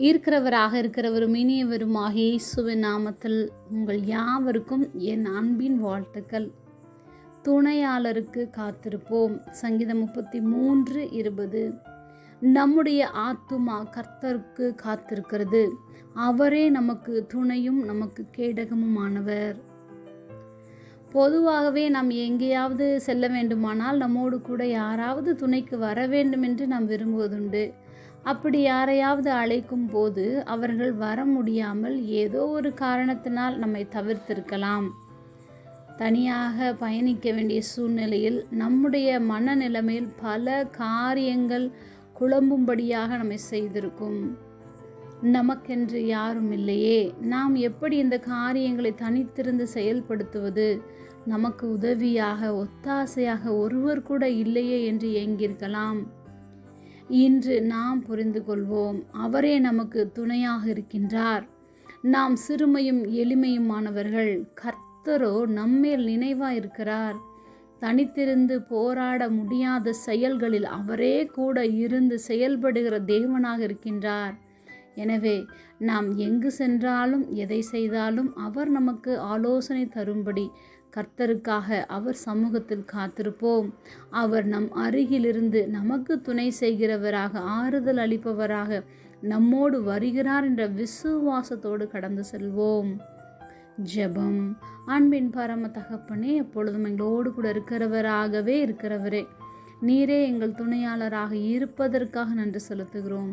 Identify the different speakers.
Speaker 1: இருக்கிறவராக இருக்கிறவரும் இனியவரும் இயேசுவின் நாமத்தில் உங்கள் யாவருக்கும் என் அன்பின் வாழ்த்துக்கள். துணையாளருக்கு காத்திருப்போம். சங்கீதம் முப்பத்தி மூன்று இருபது. நம்முடைய ஆத்துமா கர்த்தருக்கு காத்திருக்கிறது. அவரே நமக்கு துணையும் நமக்கு கேடகமுமானவர். பொதுவாகவே நாம் எங்கேயாவது செல்ல வேண்டுமானால் நம்மோடு கூட யாராவது துணைக்கு வர வேண்டும் என்று நாம் விரும்புவதுண்டு. அப்படி யாரையாவது அழைக்கும் போது அவர்கள் வர முடியாமல் ஏதோ ஒரு காரணத்தினால் நம்மை தவிர்த்திருக்கலாம். தனியாக பயணிக்க வேண்டிய சூழ்நிலையில் நம்முடைய மனநிலைமையில் பல காரியங்கள் குழம்பும்படியாக நம்மை செய்திருக்கும். நமக்கென்று யாரும் இல்லையே. நாம் எப்படி இந்த காரியங்களை தனித்திருந்து செயல்படுத்துவது? நமக்கு உதவியாக ஒத்தாசையாக ஒருவர் கூட இல்லையே என்று ஏங்கியிருக்கலாம். இன்று நாம் புரிந்து கொள்வோம். அவரே நமக்கு துணையாக இருக்கின்றார். நாம் சிறுமையும் எளிமையுமானவர்கள் கர்த்தரோ நம்மேல் நினைவாக இருக்கிறார் தனித்திருந்து போராட முடியாத செயல்களில் அவரே கூட இருந்து செயல்படுகிற தேவனாக இருக்கின்றார். எனவே நாம் எங்கு சென்றாலும் எதை செய்தாலும் அவர் நமக்கு ஆலோசனை தரும்படி கர்த்தருக்காக அவர் சமூகத்தில் காத்திருப்போம். அவர் நம் அருகிலிருந்து நமக்கு துணை செய்கிறவராக ஆறுதல் அளிப்பவராக நம்மோடு வருகிறார் என்ற விசுவாசத்தோடு கடந்து செல்வோம். ஜெபம். அன்பின் பரம தகப்பனே எப்பொழுதும் எங்களோடு கூட இருக்கிறவராகவே இருக்கிறவரே நீரே எங்கள் துணையாளராக இருப்பதற்காக நன்றி செலுத்துகிறோம்.